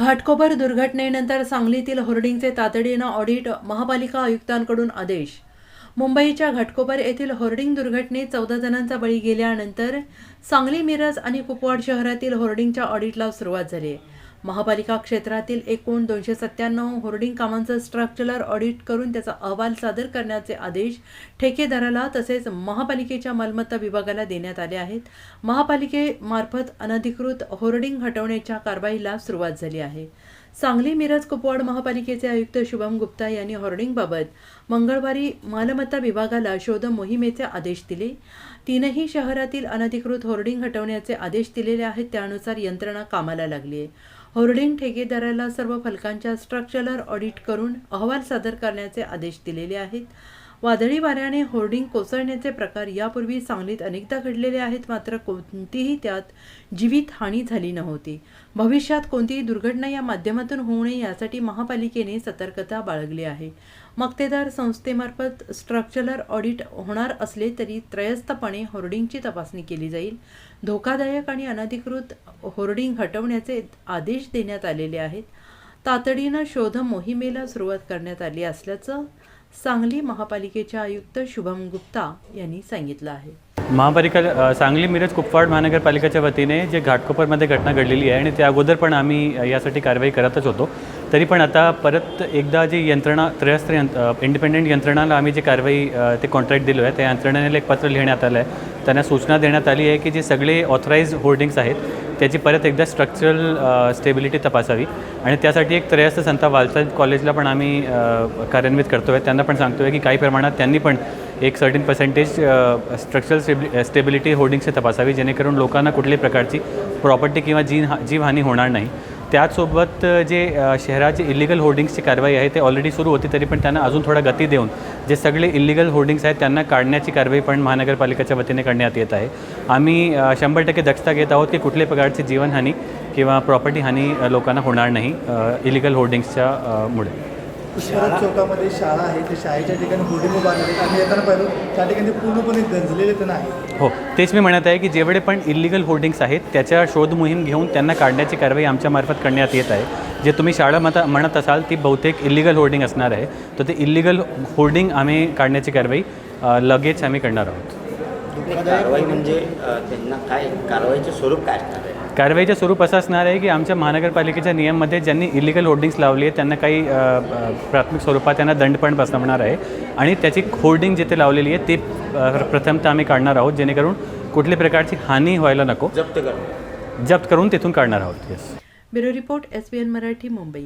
घाटकोपर दुर्घटनेनंतर सांगलीतील होर्डिंगचे तातडीनं ऑडिट महापालिका आयुक्तांकडून आदेश. मुंबईच्या घाटकोपर येथील होर्डिंग दुर्घटनेत चौदा जणांचा बळी गेल्यानंतर सांगली मिरज आणि कुपवाड शहरातील होर्डिंगच्या ऑडिटला सुरुवात झाली. आहे महापालिका क्षेत्रातील एकूण दोनशे सत्त्याण्णव होर्डिंग कामांचं स्ट्रक्चरल ऑडिट करून त्याचा अहवाल सादर करण्याचे आदेश ठेकेदाराला तसेच महापालिकेच्या मालमत्ता विभागाला देण्यात आले आहेत. महापालिकेमार्फत अनधिकृत होर्डिंग हटवण्याच्या कारवाईला सुरुवात झाली आहे. सांगली मिरज कुपवाड महापालिकेचे आयुक्त शुभम गुप्ता यांनी होर्डिंगबाबत मंगळवारी मालमत्ता विभागाला शोध मोहिमेचे आदेश दिले. तीनही शहरातील अनधिकृत होर्डिंग हटवण्याचे आदेश दिलेले आहेत. त्यानुसार यंत्रणा कामाला लागली आहे होर्डिंग ठेकेदाराला सर्व फलकांच्या स्ट्रक्चरल ऑडिट करून अहवाल सादर करण्याचे आदेश दिलेले आहेत. वादळी वाऱ्याने होर्डिंग कोसळण्याचे प्रकार यापूर्वी सांगलीत अनेकदा घडलेले आहेत मात्र कोणतीही त्यात जीवितहानी झाली नव्हती. भविष्यात कोणतीही दुर्घटना या माध्यमातून होऊ नये यासाठी महापालिकेने सतर्कता बाळगली आहे. मक्तेदार संस्थेमार्फत स्ट्रक्चरल ऑडिट होणार असले तरी त्रयस्थपणे होर्डिंगची तपासणी केली जाईल. धोकादायक आणि अनधिकृत होर्डिंग हटवण्याचे आदेश देण्यात आलेले आहेत. तातडीनं शोध मोहिमेला सुरुवात करण्यात आली असल्याचं सांगली महापालिकेचे आयुक्त शुभम गुप्ता यांनी सांगितलं आहे. महापालिका सांगली मिरज कुपवाड महानगरपालिकेच्या वतीने जे घाटकोपरमध्ये घटना घडलेली आहे आणि त्या अगोदर पण आम्ही यासाठी कारवाई करतच होतो. तरी पण आता परत एकदा जी यंत्रणा त्रयस्त्र यंत्र इंडिपेंडेंट यंत्रणाला आम्ही जी कारवाई ते कॉन्ट्रॅक्ट दिलो आहे त्या यंत्रणेला एक पत्र लिहिण्यात आलं आहे त्यांना सूचना देण्यात आली आहे की जे सगळे ऑथराईज होर्डिंग्स आहेत त्याची परत एकदा स्ट्रक्चरल स्टेबिलिटी तपासावी. आणि त्यासाठी एक त्रयस्थ संता वालसाद कॉलेजला पण आम्ही कार्यान्वित करतो आहे त्यांना पण सांगतो आहे की काही प्रमाणात त्यांनी पण एक सर्टिन पर्सेंटेज स्ट्रक्चरल स्टेबि स्टेबिलिटी होर्डिंगची तपासावी जेणेकरून लोकांना कुठल्याही प्रकारची प्रॉपर्टी किंवा जी जीवहानी होणार नाही. त्याचसोबत जे शहराचे इलिगल होर्डिंग्सची कारवाई आहे ते ऑलरेडी सुरू होती तरी पण त्यांना अजून थोडा गती देऊन जे सगळे इलिगल होर्डिंग्स आहेत त्यांना काढण्याची कारवाई पण महानगरपालिकेच्या वतीने करण्यात येत आहे. आम्ही शंभर टक्के दक्षता घेत आहोत की कुठल्याही प्रकारची जीवनहानी किंवा प्रॉपर्टी हानी लोकांना होणार नाही इलिगल होर्डिंग्सच्या मुळे. पुष्पराज चौकामध्ये शाळा आहे. त्या शाळेच्या ठिकाणी होर्डिंग उभारलेले आहेत. आम्ही येताना पाहिलं त्या ठिकाणी ते पूर्णपणे गंजलेले तर नाही हो तेच मी म्हणत आहे की जेवढे पण इलिगल होर्डिंग्स आहेत त्याच्या शोध मोहीम घेऊन त्यांना काढण्याची कारवाई आमच्या मार्फत करण्यात येत आहे. जे तुम्ही शाळा मत म्हणत असाल ती बहुतेक इलिगल होर्डिंग असणार आहे. तर ते इलिगल होर्डिंग आम्ही काढण्याची कारवाई अ, लगेच आम्ही करणार आहोत. कारवाई म्हणजे अ, त्यांना काय कारवाईचे स्वरूप काय असणार आहे? कारवाईचं स्वरूप असं असणार आहे की आमच्या महानगरपालिकेच्या नियममध्ये ज्यांनी इलिगल होर्डिंग्स लावली आहेत त्यांना काही प्राथमिक स्वरूपात त्यांना दंड पण बसवणार आहे. आणि त्याची होर्डिंग जिथे लावलेली आहे ते प्रथमतः आम्ही काढणार आहोत जेणेकरून कुठल्या प्रकारची हानी व्हायला नको. जप्त करणं जप्त करून तिथून काढणार आहोत yes bureau report S B N Marathi Mumbai.